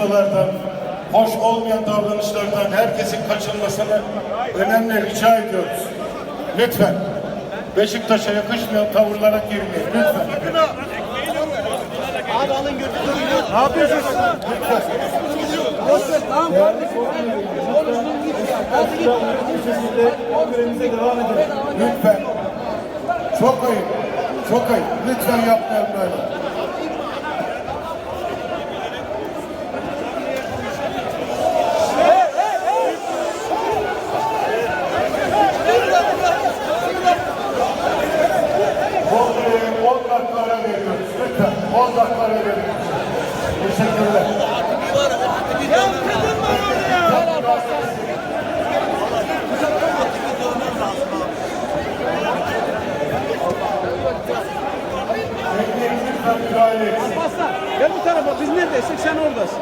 Bunlardan, hoş olmayan davranışlardan herkesin kaçınmasını önemli rica ediyoruz. Lütfen. Beşiktaş'a yakışmayan tavırlara girmeyin. Lütfen. Abi alın götürün. Ne yapıyorsunuz? Git. Kongremize devam edelim. Lütfen. Çok ayıp. Çok ayıp. Lütfen yapmayalım böyle. Lütfen 10 dakika ara veriyoruz. Teşekkürler. Bekleyin lütfen müdahale etsin. Alparslan gel bu tarafa. Biz neredeysek sen oradasın.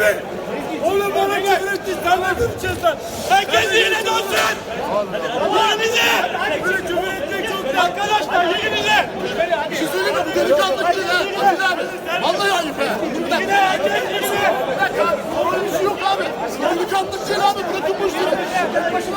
Lan Hasan'ı! Oğlum bana küfür etti, sen ne yapacaksın lan? Herkes yerine dönsün! Yerinize! Böyle küfür etmek çok da... Arkadaşlar yerinize! Bir şey söyleyeyim mi? Bu delikanlı değil ha. Adil abi. Vallahi ayıp ya. Yine herkes yerine! Bir dakika bir şey yok abi. Delikanlı değil abi. Bırakın bu işleri. Başına